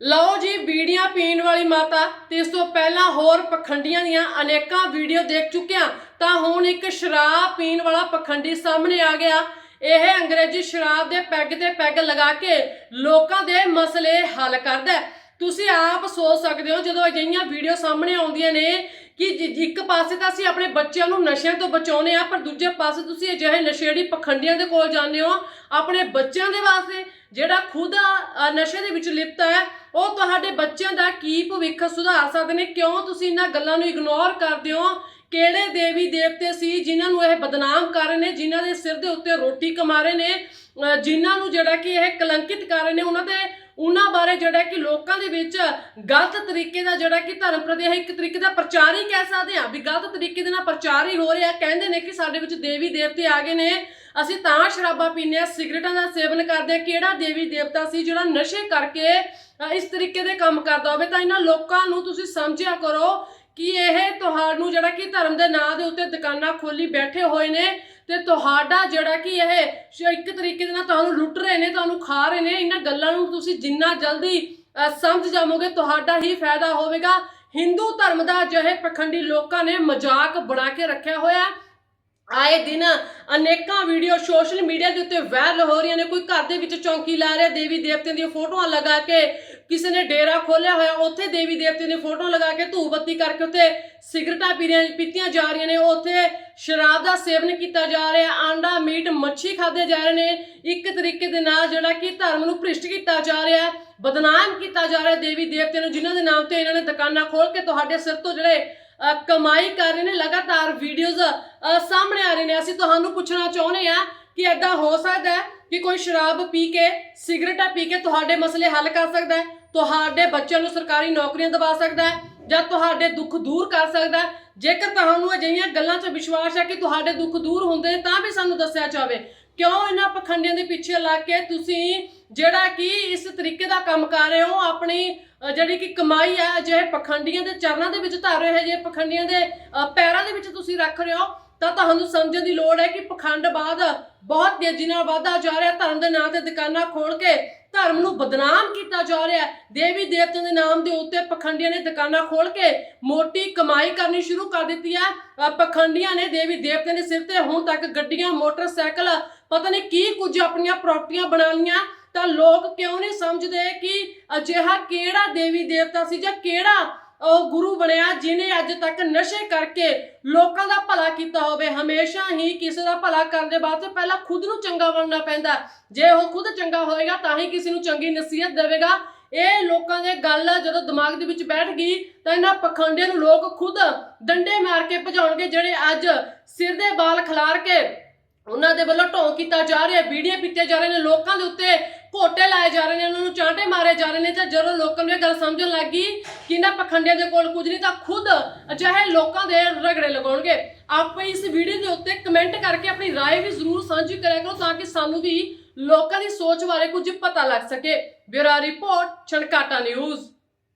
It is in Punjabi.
ਲਓ ਜੀ, ਬੀੜੀਆਂ ਪੀਣ ਵਾਲੀ ਮਾਤਾ ਤੇ ਇਸ ਤੋਂ ਪਹਿਲਾਂ ਹੋਰ ਪਖੰਡੀਆਂ ਦੀਆਂ ਅਨੇਕਾਂ ਵੀਡੀਓ ਦੇਖ ਚੁੱਕਿਆ ਤਾਂ ਹੁਣ ਇੱਕ ਸ਼ਰਾਬ ਪੀਣ ਵਾਲਾ ਪਖੰਡੀ ਸਾਹਮਣੇ ਆ ਗਿਆ। ਇਹ ਅੰਗਰੇਜ਼ੀ ਸ਼ਰਾਬ ਦੇ ਪੈਗ ਤੇ ਪੈਗ ਲਗਾ ਕੇ ਲੋਕਾਂ ਦੇ ਮਸਲੇ ਹੱਲ ਕਰਦਾ ਤੁਸੀਂ ਆਪ ਸੋਚ ਸਕਦੇ ਹੋ, ਜਦੋਂ ਅਜਿਹੀਆਂ ਵੀਡੀਓ ਸਾਹਮਣੇ ਆਉਂਦੀਆਂ ਨੇ ਕਿ ਜ- ਇੱਕ ਪਾਸੇ ਤਾਂ ਅਸੀਂ ਆਪਣੇ ਬੱਚਿਆਂ ਨੂੰ ਨਸ਼ਿਆਂ ਤੋਂ ਬਚਾਉਨੇ ਆ ਪਰ ਦੂਜੇ ਪਾਸੇ ਤੁਸੀਂ ਅਜਿਹੇ ਨਸ਼ੇੜੀ ਪਖੰਡੀਆਂ ਦੇ ਕੋਲ ਜਾਂਦੇ ਹੋ, ਆਪਣੇ ਬੱਚਿਆਂ ਦੇ ਵਾਸਤੇ, ਜਿਹੜਾ ਖੁਦ ਨਸ਼ੇ ਦੇ ਵਿੱਚ ਲਿਪਤ ਹੈ ਉਹ ਤੁਹਾਡੇ ਬੱਚਿਆਂ ਦਾ ਕੀ ਭਵਿੱਖ ਸੁਧਾਰ ਸਕਦੇ ਨੇ? ਕਿਉਂ ਤੁਸੀਂ ਇਹਨਾਂ ਗੱਲਾਂ ਨੂੰ ਇਗਨੋਰ ਕਰਦੇ ਹੋ? ਕਿਹੜੇ ਦੇਵੀ ਦੇਵਤੇ ਸੀ ਜਿਨ੍ਹਾਂ ਨੂੰ ਇਹ ਬਦਨਾਮ ਕਰ ਰਹੇ ਨੇ, ਜਿਨ੍ਹਾਂ ਦੇ ਸਿਰ ਦੇ ਉੱਤੇ ਰੋਟੀ ਕਮਾ ਰਹੇ ਨੇ ਜਿਨ੍ਹਾਂ ਨੂੰ ਜਿਹੜਾ ਕਿ ਇਹ ਕਲੰਕਿਤ ਕਰ ਰਹੇ ਨੇ? ਉਹਨਾਂ ਦੇ, ਉਹਨਾਂ ਬਾਰੇ ਜਿਹੜਾ ਕਿ ਲੋਕਾਂ ਦੇ ਵਿੱਚ ਗਲਤ ਤਰੀਕੇ ਦਾ ਜਿਹੜਾ ਕਿ ਧਰਮ ਪ੍ਰਤੀ ਇੱਕ ਤਰੀਕੇ ਦਾ ਪ੍ਰਚਾਰ ਹੀ ਕਹਿ ਸਕਦੇ ਆ ਵੀ ਗਲਤ ਤਰੀਕੇ ਦੇ ਨਾਲ ਪ੍ਰਚਾਰ ਹੀ ਹੋ ਰਿਹਾ। ਕਹਿੰਦੇ ਨੇ ਕਿ ਸਾਡੇ ਵਿੱਚ ਦੇਵੀ ਦੇਵਤੇ ਆ ਗਏ ਨੇ। ਅਸੀਂ ਤਾਂ ਸ਼ਰਾਬਾਂ ਪੀਂਦੇ ਆ ਸਿਗਰਟਾਂ ਦਾ ਸੇਵਨ ਕਰਦੇ ਆ ਕਿਹੜਾ ਦੇਵੀ ਦੇਵਤਾ ਸੀ ਜਿਹੜਾ ਨਸ਼ੇ ਕਰਕੇ ਇਸ ਤਰੀਕੇ ਦੇ ਕੰਮ ਕਰਦਾ ਹੋਵੇ ਤਾਂ ਇਹਨਾਂ ਲੋਕਾਂ ਨੂੰ ਤੁਸੀਂ ਸਮਝਿਆ ਕਰੋ ਕਿ ਇਹ ਤੁਹਾਨੂੰ ਜਿਹੜਾ ਕਿ ਧਰਮ ਦੇ ਨਾਂ ਦੇ ਉੱਤੇ ਦੁਕਾਨਾਂ ਖੋਲੀ ਬੈਠੇ ਹੋਏ ਨੇ ਤੇ ਤੁਹਾਡਾ ਜਿਹੜਾ ਕਿ ਇਹ ਇੱਕ ਤਰੀਕੇ ਦੇ ਨਾਲ ਤੁਹਾਨੂੰ ਲੁੱਟ ਰਹੇ ਨੇ, ਤੁਹਾਨੂੰ ਖਾ ਰਹੇ ਨੇ, ਇਹਨਾਂ ਗੱਲਾਂ ਨੂੰ ਤੁਸੀਂ ਜਿੰਨਾ ਜਲਦੀ ਸਮਝ ਜਾਵੋਗੇ, ਤੁਹਾਡਾ ਹੀ ਫਾਇਦਾ ਹੋਵੇਗਾ। ਹਿੰਦੂ ਧਰਮ ਦਾ ਅਜਿਹੇ ਪਖੰਡੀ ਲੋਕਾਂ ਨੇ ਮਜ਼ਾਕ ਬਣਾ ਕੇ ਰੱਖਿਆ ਹੋਇਆ। ਆਏ ਦਿਨ ਅਨੇਕਾਂ ਵੀਡੀਓ ਸੋਸ਼ਲ ਮੀਡੀਆ ਦੇ ਉੱਤੇ ਵਾਇਰਲ ਹੋ ਰਹੀਆਂ ਨੇ। ਕੋਈ ਘਰ ਦੇ ਵਿੱਚ ਚੌਂਕੀ ਲਾ ਰਿਹਾ, ਦੇਵੀ ਦੇਵਤਿਆਂ ਦੀਆਂ ਫੋਟੋਆਂ ਲਗਾ ਕੇ ਕਿਸੇ ਨੇ ਡੇਰਾ ਖੋਲਿਆ ਹੋਇਆ, ਉੱਥੇ ਦੇਵੀ ਦੇਵਤਿਆਂ ਦੀਆਂ ਫੋਟੋਆਂ ਲਗਾ ਕੇ ਧੂਪ ਬੱਤੀ ਕਰਕੇ ਉੱਥੇ ਸਿਗਰਟਾਂ ਪੀਰੀਆਂ, ਪੀਤੀਆਂ ਜਾ ਰਹੀਆਂ ਨੇ। ਉੱਥੇ ਸ਼ਰਾਬ ਦਾ ਸੇਵਨ ਕੀਤਾ ਜਾ ਰਿਹਾ, ਆਂਡਾ, ਮੀਟ, ਮੱਛੀ ਖਾਦੇ ਜਾ ਰਹੇ ਨੇ। ਇੱਕ ਤਰੀਕੇ ਦੇ ਨਾਲ ਜਿਹੜਾ ਕਿ ਧਰਮ ਨੂੰ ਭ੍ਰਿਸ਼ਟ ਕੀਤਾ ਜਾ ਰਿਹਾ ਹੈ ਬਦਨਾਮ ਕੀਤਾ ਜਾ ਰਿਹਾ ਦੇਵੀ ਦੇਵਤਿਆਂ ਨੂੰ, ਜਿਨ੍ਹਾਂ ਦੇ ਨਾਮ ਤੇ ਇਹਨਾਂ ਨੇ ਦੁਕਾਨਾਂ ਖੋਲ ਕੇ ਤੁਹਾਡੇ ਸਿਰ ਤੋਂ ਜਿਹੜੇ ਕਮਾਈ ਕਰ ਰਹੇ ਨੇ, ਲਗਾਤਾਰ ਵੀਡੀਓਜ਼ ਸਾਹਮਣੇ ਆ ਰਹੇ ਨੇ। ਅਸੀਂ ਤੁਹਾਨੂੰ ਪੁੱਛਣਾ ਚਾਹੁੰਦੇ ਆ ਕਿ ਐਦਾਂ ਹੋ ਸਕਦਾ ਹੈ ਕਿ ਕੋਈ ਸ਼ਰਾਬ ਪੀ ਕੇ, ਸਿਗਰਟਾਂ ਪੀ ਕੇ ਤੁਹਾਡੇ ਮਸਲੇ ਹੱਲ ਕਰ ਸਕਦਾ ਹੈ? ਤੁਹਾਡੇ ਬੱਚਿਆਂ ਨੂੰ ਸਰਕਾਰੀ ਨੌਕਰੀਆਂ ਦਿਵਾ ਸਕਦਾ ਹੈ? ਜਾਂ ਤੁਹਾਡੇ ਦੁੱਖ ਦੂਰ ਕਰ ਸਕਦਾ ਜੇਕਰ ਤੁਹਾਨੂੰ ਅਜਿਹੀਆਂ ਗੱਲਾਂ 'ਚ ਵਿਸ਼ਵਾਸ ਹੈ ਕਿ ਤੁਹਾਡੇ ਦੁੱਖ ਦੂਰ ਹੁੰਦੇ ਨੇ, ਤਾਂ ਵੀ ਸਾਨੂੰ ਦੱਸਿਆ ਜਾਵੇ। ਕਿਉਂ ਇਹਨਾਂ ਪਖੰਡੀਆਂ ਦੇ ਪਿੱਛੇ ਲੱਗ ਕੇ ਤੁਸੀਂ ਜਿਹੜਾ ਕਿ ਇਸ ਤਰੀਕੇ ਦਾ ਕੰਮ ਕਰ ਰਹੇ ਹੋ, ਆਪਣੀ ਜਿਹੜੀ ਕਿ ਕਮਾਈ ਹੈ ਅਜਿਹੇ ਪਖੰਡੀਆਂ ਦੇ ਚਰਨਾਂ ਦੇ ਵਿੱਚ ਧਰ ਰਹੇ ਜੇ ਪਖੰਡੀਆਂ ਦੇ ਪੈਰਾਂ ਦੇ ਵਿੱਚ ਤੁਸੀਂ ਰੱਖ ਰਹੇ ਹੋ, ਤਾਂ ਤੁਹਾਨੂੰ ਸਮਝਣ ਦੀ ਲੋੜ ਹੈ ਕਿ ਪਖੰਡਵਾਦ ਬਹੁਤ ਤੇਜ਼ੀ ਨਾਲ ਵਧਦਾ ਜਾ ਰਿਹਾ, ਧਰਮ ਦੇ ਨਾਂ ਤੇ ਦੁਕਾਨਾਂ ਖੋਲ ਕੇ ਧਰਮ ਨੂੰ ਬਦਨਾਮ ਕੀਤਾ ਜਾ ਰਿਹਾ ਹੈ। ਦੇਵੀ ਦੇਵਤਿਆਂ ਦੇ ਨਾਮ ਦੇ ਉੱਤੇ ਪਖੰਡੀਆਂ ਨੇ ਦੁਕਾਨਾਂ ਖੋਲ ਕੇ ਮੋਟੀ ਕਮਾਈ ਕਰਨੀ ਸ਼ੁਰੂ ਕਰ ਦਿੱਤੀ ਹੈ। ਅ, ਪਖੰਡੀਆਂ ਨੇ ਦੇਵੀ ਦੇਵਤਿਆਂ ਦੇ ਸਿਰ ਤੇ ਹੁਣ ਤੱਕ ਗੱਡੀਆਂ ਮੋਟਰਸਾਈਕਲ ਪਤਾ ਨਹੀਂ ਕੀ ਕੁਝ ਆਪਣੀਆਂ ਪ੍ਰਾਪਰਟੀਆਂ ਬਣਾ ਲੀਆਂ ਤਾਂ ਲੋਕ ਕਿਉਂ ਨਹੀਂ ਸਮਝਦੇ ਕਿ ਅਜਿਹਾ ਕਿਹੜਾ ਦੇਵੀ ਦੇਵਤਾ ਸੀ ਜਾਂ ਕਿਹੜਾ ਉਹ ਗੁਰੂ ਬਣਿਆ ਜਿਨੇ ਅੱਜ ਤੱਕ ਨਸ਼ੇ ਕਰਕੇ ਲੋਕਾਂ ਦਾ ਭਲਾ ਕੀਤਾ ਹੋਵੇ। ਹਮੇਸ਼ਾ ਹੀ ਕਿਸੇ ਦਾ ਭਲਾ ਕਰਨ ਦੇ ਬਾਅਦ ਪਹਿਲਾਂ ਖੁਦ ਨੂੰ ਚੰਗਾ ਬਣਨਾ ਪੈਂਦਾ ਜੇ ਉਹ ਖੁਦ ਚੰਗਾ ਹੋਏਗਾ ਤਾਂ ਹੀ ਕਿਸੇ ਨੂੰ ਚੰਗੀ ਨਸੀਹਤ ਦੇਵੇਗਾ। ਇਹ ਲੋਕਾਂ ਦੇ ਗੱਲ ਜਦੋਂ ਦਿਮਾਗ ਦੇ ਵਿੱਚ ਬੈਠ ਗਈ ਤਾਂ ਇਹਨਾਂ ਪਖੰਡਿਆਂ ਨੂੰ ਲੋਕ ਖੁਦ ਡੰਡੇ ਮਾਰ ਕੇ ਭਜਾਉਣਗੇ, ਜਿਹੜੇ ਅੱਜ ਸਿਰ ਦੇ ਵਾਲ ਖਿਲਾਰ ਕੇ ਉਹਨਾਂ ਦੇ ਵੱਲੋਂ ਢੋਂਗ ਕੀਤਾ ਜਾ ਰਿਹਾ ਬੀੜੀਆਂ ਪੀਤੇ ਜਾ ਰਹੇ ਨੇ। ਲੋਕਾਂ ਦੇ ਉੱਤੇ ਘੋਟੇ ਲਾਏ ਜਾ ਰਹੇ ਨੇ ਉਹਨਾਂ ਨੂੰ ਚਾਂਟੇ ਮਾਰੇ ਜਾ ਰਹੇ ਨੇ ਤੇ ਜਦੋਂ ਲੋਕਾਂ ਨੂੰ ਇਹ ਗੱਲ ਸਮਝਣ ਲੱਗ ਗਈ ਕਿ ਇਹਨਾਂ ਪਖੰਡਿਆਂ ਦੇ ਕੋਲ ਕੁਝ ਨਹੀਂ ਤਾਂ ਖੁਦ ਅਜਿਹੇ ਲੋਕਾਂ ਦੇ ਰਗੜੇ ਲਗਾਉਣਗੇ ਆਪੇ ਇਸ ਵੀਡੀਓ ਦੇ ਉੱਤੇ ਕਮੈਂਟ ਕਰਕੇ ਆਪਣੀ رائے ਵੀ ਜ਼ਰੂਰ ਸਾਂਝੀ ਕਰਿਆ ਕਰੋ ਤਾਂ ਕਿ ਸਾਨੂੰ ਵੀ ਲੋਕਾਂ ਦੀ ਸੋਚ ਬਾਰੇ ਕੁਝ ਪਤਾ ਲੱਗ ਸਕੇ ਬਿਊਰੋ ਰਿਪੋਰਟ ਛਣਕਾਟਾ ਨਿਊਜ਼